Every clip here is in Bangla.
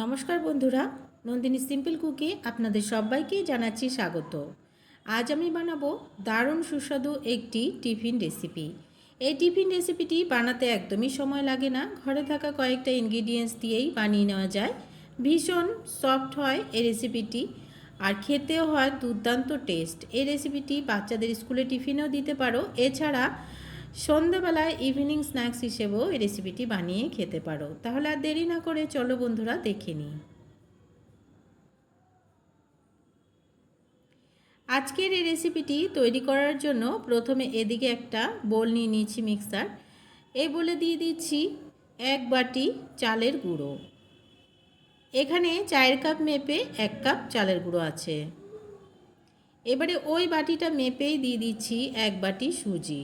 নমস্কার বন্ধুরা, নন্দিনী সিম্পল কুকে আপনাদের সবাইকে জানাচ্ছি স্বাগত। আজ আমি বানাবো দারুণ সুস্বাদু একটি টিফিন রেসিপি। এই টিফিন রেসিপিটি বানাতে একদমই সময় লাগে না, ঘরে থাকা কয়েকটা ইনগ্রিডিয়েন্টস দিয়েই বানিয়ে নেওয়া যায়। ভীষণ সফট হয় এই রেসিপিটি, আর খেতেও হয় দুর্দান্ত টেস্ট এই রেসিপিটি বাচ্চাদের স্কুলে টিফিনেও দিতে পারো, এছাড়া সন্ধ্যাবেলায় ইভিনিং স্ন্যাক্স হিসেবেও এই রেসিপিটি বানিয়ে খেতে পারো। তাহলে আর দেরি না করে চলো বন্ধুরা দেখে নিই। আজকের এই রেসিপিটি তৈরি করার জন্য প্রথমে এদিকে একটা বোল নিয়ে নিয়েছি মিক্সার এই বলে দিয়ে দিচ্ছি এক বাটি চালের গুঁড়ো। এখানে চায়ের কাপ মেপে এক কাপ চালের গুঁড়ো আছে। এবারে ওই বাটিটা মেপেই দিয়ে দিচ্ছি এক বাটি সুজি।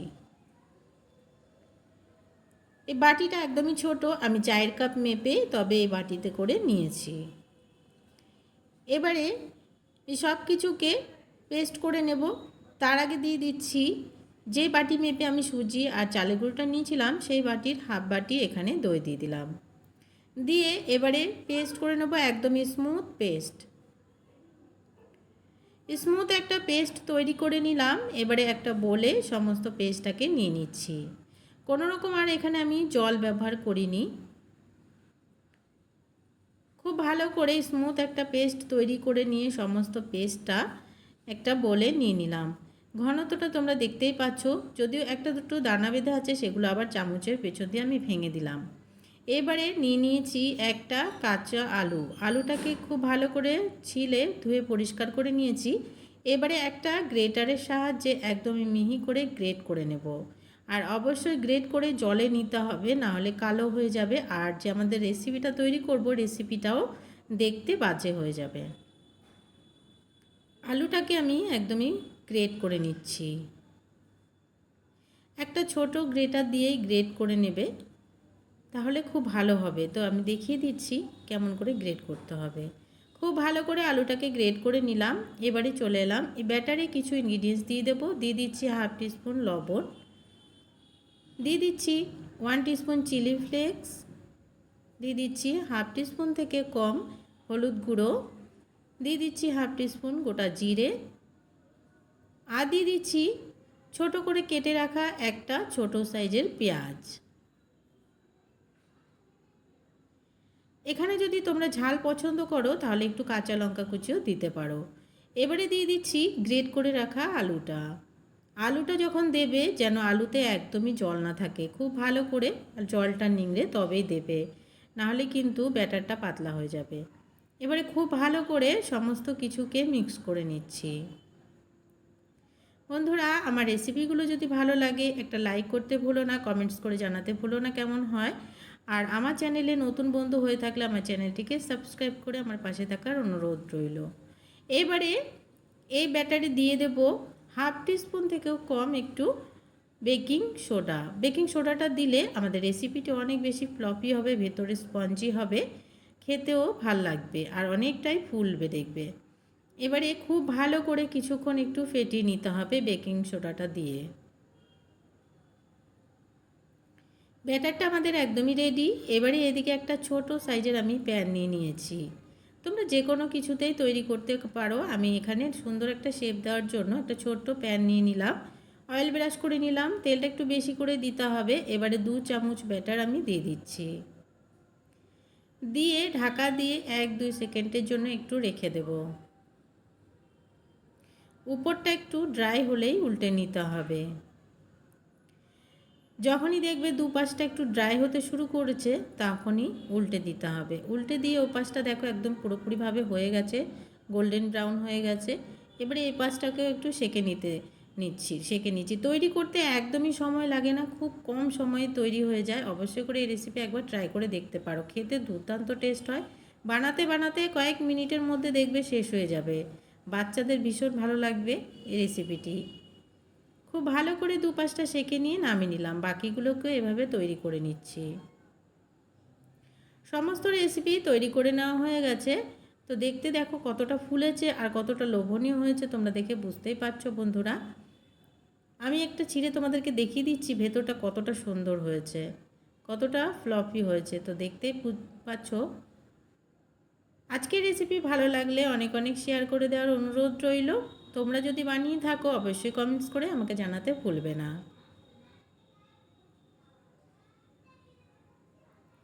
এই বাটিটা একদমই ছোট, আমি চায়ের কাপ মেপে তবে এই বাটিতে করে নিয়েছি। এবারে এই সব কিছুকে পেস্ট করে নেব। তার আগে দিয়ে দিচ্ছি যে বাটি মেপে আমি সুজি আর চালের গুঁড়োটা নিয়েছিলাম, সেই বাটির হাফ বাটি এখানে দই দিয়ে দিলাম। দিয়ে এবারে পেস্ট করে নেব একদমই স্মুথ পেস্ট। স্মুথ একটা পেস্ট তৈরি করে নিলাম। এবারে একটা বলে সমস্ত পেস্টটাকে নিয়ে নিচ্ছি। কোনো রকম আর এখানে আমি জল ব্যবহার করিনি। খুব ভালো করে স্মুথ একটা পেস্ট তৈরি করে নিয়ে সমস্ত পেস্টটা একটা বলে নিয়ে নিলাম। ঘনত্বটা তোমরা দেখতেই পাচ্ছ, যদিও একটা দুটো দানা বেঁধে আছে, সেগুলো আবার চামচের পেছন দিয়ে আমি ভেঙে দিলাম। এবারে নিয়ে নিয়েছি একটা কাঁচা আলু। আলুটাকে খুব ভালো করে ছিলে ধুয়ে পরিষ্কার করে নিয়েছি। এবারে একটা গ্রেটারের সাহায্যে একদমই মিহি করে গ্রেট করে নেব। আর অবশ্যই গ্রেট করে জলে নিতে হবে না হলে কালো হয়ে যাবে। আর যে আমাদের রেসিপিটা তৈরি করব রেসিপিটাও দেখতে বাজে হয়ে যাবে। আলুটাকে আমি একদমই গ্রেট করে নিচ্ছি। একটা ছোট গ্রেটার দিয়েই গ্রেট করে নেবে, তাহলে খুব ভালো হবে। তো আমি দেখিয়ে দিচ্ছি কেমন করে গ্রেট করতে হবে। খুব ভালো করে আলুটাকে গ্রেট করে নিলাম, এবারে চলে এলাম। এই ব্যাটারে কিছু ইনগ্রিডিয়েন্টস দিয়ে দেবো। দিয়ে দিচ্ছি হাফ টিস্পুন লবণ। দিয়ে দিচ্ছি ওয়ান টিস্পুন চিলি ফ্লেক্স দিয়ে দিচ্ছি হাফ টিস্পুন থেকে কম হলুদ গুঁড়ো, দিয়ে দিচ্ছি হাফ টিস্পুন গোটা জিরে, আর দিয়ে দিচ্ছি ছোট করে কেটে রাখা একটা ছোট সাইজের পেঁয়াজ। এখানে যদি তোমরা ঝাল পছন্দ করো, তাহলে একটু কাঁচা লঙ্কা কুচিও দিতে পারো। এবারে দিয়ে দিচ্ছি গ্রেট করে রাখা আলুটা। আলুটা যখন দেবে, যেন আলুতে একদমই জল না থাকে। খুব ভালো করে জলটা নিংড়ে তবেই দেবে। নাহলে কিন্তু ব্যাটারটা পাতলা হয়ে যাবে। এবারে খুব ভালো করে সমস্ত কিছুকে মিক্স করে নিচ্ছি। বন্ধুরা, আমার রেসিপিগুলো যদি ভালো লাগে, একটা লাইক করতে ভুলো না কমেন্টস করে জানাতে ভুলো না কেমন হয়। আর আমার চ্যানেলে নতুন বন্ধু হয়ে থাকলে আমার চ্যানেলটিকে সাবস্ক্রাইব করে আমার পাশে থাকার অনুরোধ রইল। এবারে এই ব্যাটারি দিয়ে দেবো হাফ টিস্পুন থেকেও কম একটু বেকিং সোডা। বেকিং সোডাটা দিলে আমাদের রেসিপিটি অনেক বেশি ফ্লপি হবে, ভেতরে স্পঞ্জি হবে, খেতেও ভালো লাগবে আর অনেকটাই ফুলবে দেখবে। এবারে খুব ভালো করে কিছুক্ষণ একটু ফেটিয়ে নিতে হবে বেকিং সোডাটা দিয়ে। ব্যাটারটা আমাদের একদমই রেডি। এবারে এদিকে একটা ছোট সাইজের আমি প্যান নিয়ে নিয়েছি। তোমরা যে কোনো কিছুতেই তৈরি করতে পারো। আমি এখানে সুন্দর একটা শেপ দেওয়ার জন্য একটা ছোট্ট প্যান নিয়ে নিলাম। অয়েল ব্রাশ করে নিলাম। তেলটা একটু বেশি করে দিতে হবে। এবারে দু চামচ ব্যাটার আমি দিয়ে দিচ্ছি। দিয়ে ঢাকা দিয়ে এক দুই সেকেন্ডের জন্য একটু রেখে দেব। উপরটা একটু ড্রাই হলেই উল্টে নিতে হবে। যখনই দেখবে দু পাশটা একটু ড্রাই হতে শুরু করেছে, তখনই উল্টে দিতে হবে। উল্টে দিয়ে ও পাশটা দেখো একদম পুরোপুরিভাবে হয়ে গেছে গোল্ডেন ব্রাউন হয়ে গেছে। এবারে এই পাশটাকেও একটু সেকে নিতে নিচ্ছি, সেকে নিচ্ছি। তৈরি করতে একদমই সময় লাগে না, খুব কম সময়ে তৈরি হয়ে যায়। অবশ্যই করে এই রেসিপি একবার ট্রাই করে দেখতে পারো। খেতে দুর্দান্ত টেস্ট হয়। বানাতে বানাতে কয়েক মিনিটের মধ্যে দেখবে শেষ হয়ে যাবে। বাচ্চাদের ভীষণ ভালো লাগবে এই রেসিপিটি খুব ভালো করে দুপাশটা সেঁকে নিয়ে নামিয়ে নিলাম। বাকিগুলোকে এভাবে তৈরি করে নিচ্ছি। সমস্ত রেসিপি তৈরি করে নেওয়া হয়ে গেছে। তো দেখতে দেখো কতটা ফুলেছে আর কতটা লোভনীয় হয়েছে, তোমরা দেখে বুঝতেই পারছ বন্ধুরা। আমি একটা ছিঁড়ে তোমাদেরকে দেখিয়ে দিচ্ছি, ভেতরটা কতটা সুন্দর হয়েছে, কতটা ফ্লপি হয়েছে। তো দেখতেই পাচ্ছ? আজকের রেসিপি ভালো লাগলে অনেক অনেক শেয়ার করে দেওয়ার অনুরোধ রইল। তোমরা যদি বানিয়ে থাকো, অবশ্যই কমেন্টস করে আমাকে জানাতে ভুলবে না।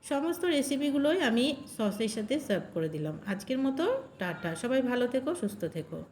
সমস্ত রেসিপিগুলোই আমি সসের সাথে সার্ভ করে দিলাম। আজকের মতো টাটা। সবাই ভালো থেকো, সুস্থ থেকো।